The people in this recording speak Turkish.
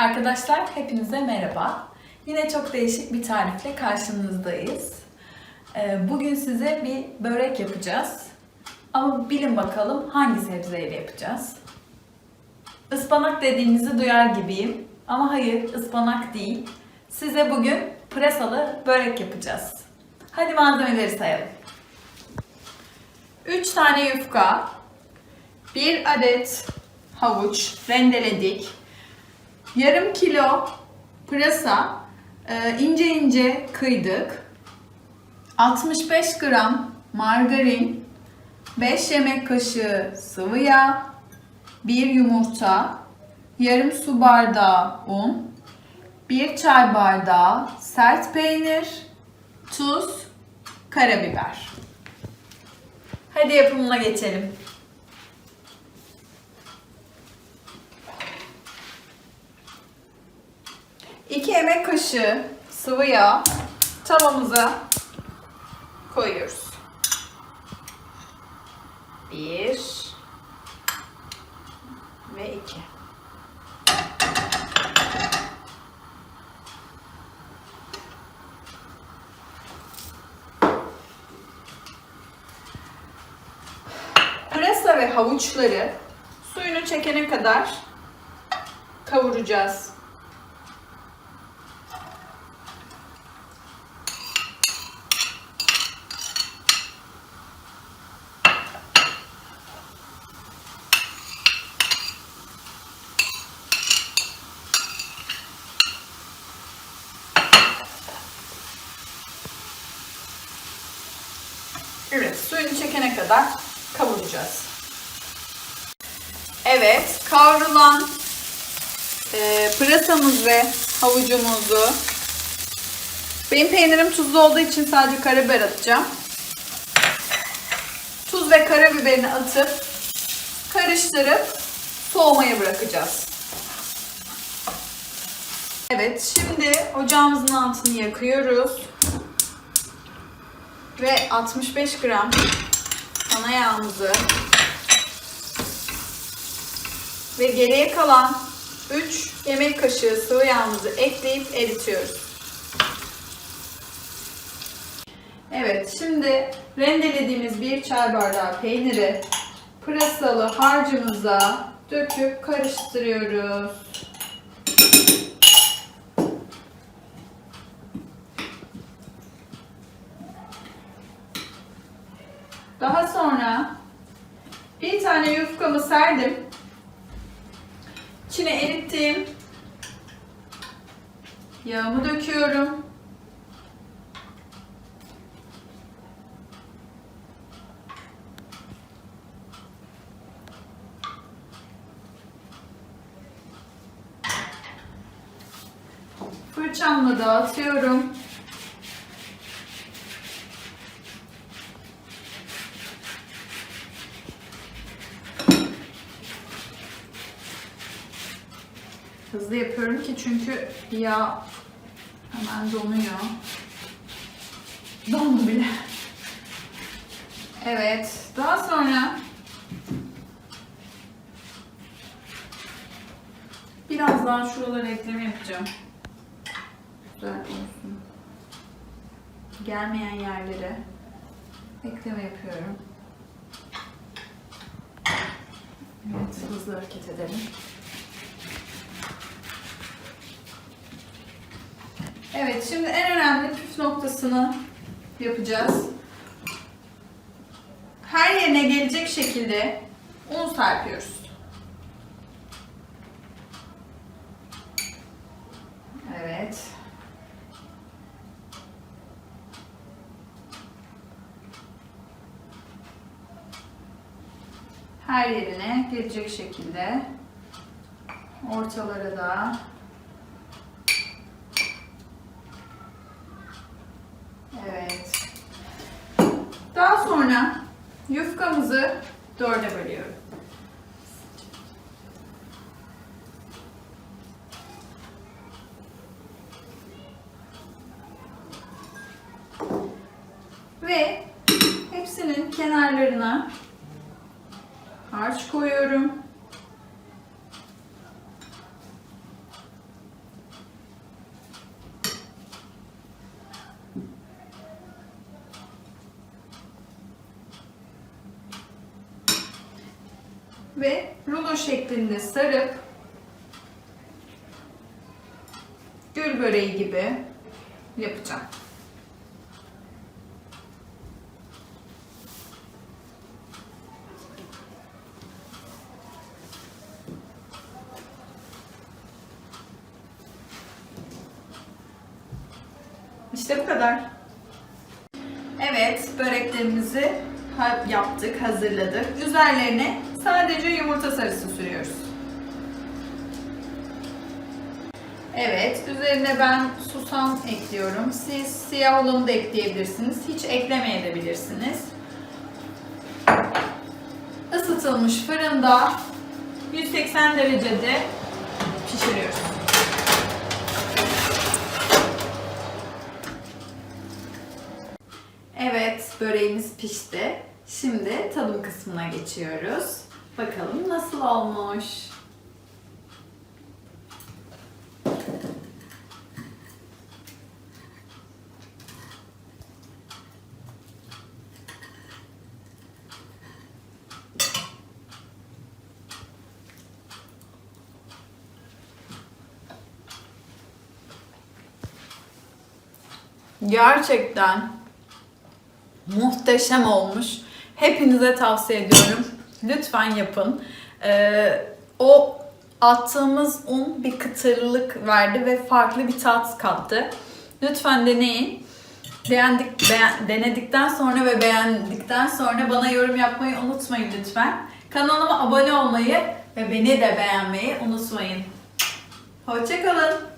Arkadaşlar hepinize merhaba. Yine çok değişik bir tarifle karşınızdayız. Ee, Bugün size bir börek yapacağız. Ama bilin bakalım hangi sebzeyle yapacağız. Ispanak dediğinizi duyar gibiyim. Ama hayır ıspanak değil. Size bugün pırasalı börek yapacağız. Hadi malzemeleri sayalım. 3 tane yufka, 1 adet havuç rendeledik, yarım kilo pırasa e, ince ince kıydık, 65 gram margarin, 5 yemek kaşığı sıvı yağ, 1 yumurta, yarım su bardağı un, 1 çay bardağı sert peynir, tuz, karabiber. Hadi yapımına geçelim. 2 yemek kaşığı sıvı yağ tavamıza koyuyoruz. 1 ve 2. Pırasa ve havuçları suyunu çekene kadar kavuracağız. Evet, suyunu çekene kadar kavuracağız. Evet, kavrulan e, pırasamız ve havucumuzu benim peynirim tuzlu olduğu için sadece karabiber atacağım. Tuz ve karabiberini atıp karıştırıp soğumaya bırakacağız. Evet, şimdi ocağımızın altını yakıyoruz ve 65 gram ana yağımızı ve geriye kalan 3 yemek kaşığı sıvı yağımızı ekleyip eritiyoruz. Evet, şimdi rendelediğimiz bir çay bardağı peyniri pırasalı harcımıza döküp karıştırıyoruz. Daha sonra bir tane yufkamı serdim. İçine erittiğim yağımı döküyorum. Fırçamla dağıtıyorum. Hızlı yapıyorum ki çünkü yağ hemen donuyor. Dondu bile. Evet. Daha sonra biraz daha şuralara ekleme yapacağım. Güzel olsun. Gelmeyen yerlere ekleme yapıyorum. Evet, hızlı hareket edelim. Evet, şimdi en önemli püf noktasını yapacağız. Her yerine gelecek şekilde un serpiyoruz. Evet. Her yerine gelecek şekilde ortalara da Evet. Daha sonra yufkamızı dörde bölüyorum. Ve hepsinin kenarlarına harç koyuyorum. Ve rulo şeklinde sarıp gül böreği gibi yapacağım. İşte bu kadar. Evet, böreklerimizi yaptık, hazırladık. Üzerlerine sadece yumurta sarısı sürüyoruz. Evet, üzerine ben susam ekliyorum. Siz siyah olanı da ekleyebilirsiniz. Hiç eklemeyebilirsiniz. Isıtılmış fırında 180 derecede pişiriyoruz. Evet, böreğimiz pişti. Şimdi tadım kısmına geçiyoruz. Bakalım nasıl olmuş. Gerçekten muhteşem olmuş. Hepinize tavsiye ediyorum. Lütfen yapın. Ee, o attığımız un bir kıtırlık verdi ve farklı bir tat kattı. Lütfen deneyin. Beğendik, beğen- denedikten sonra ve beğendikten sonra bana yorum yapmayı unutmayın lütfen. Kanalıma abone olmayı ve beni de beğenmeyi unutmayın. Hoşçakalın.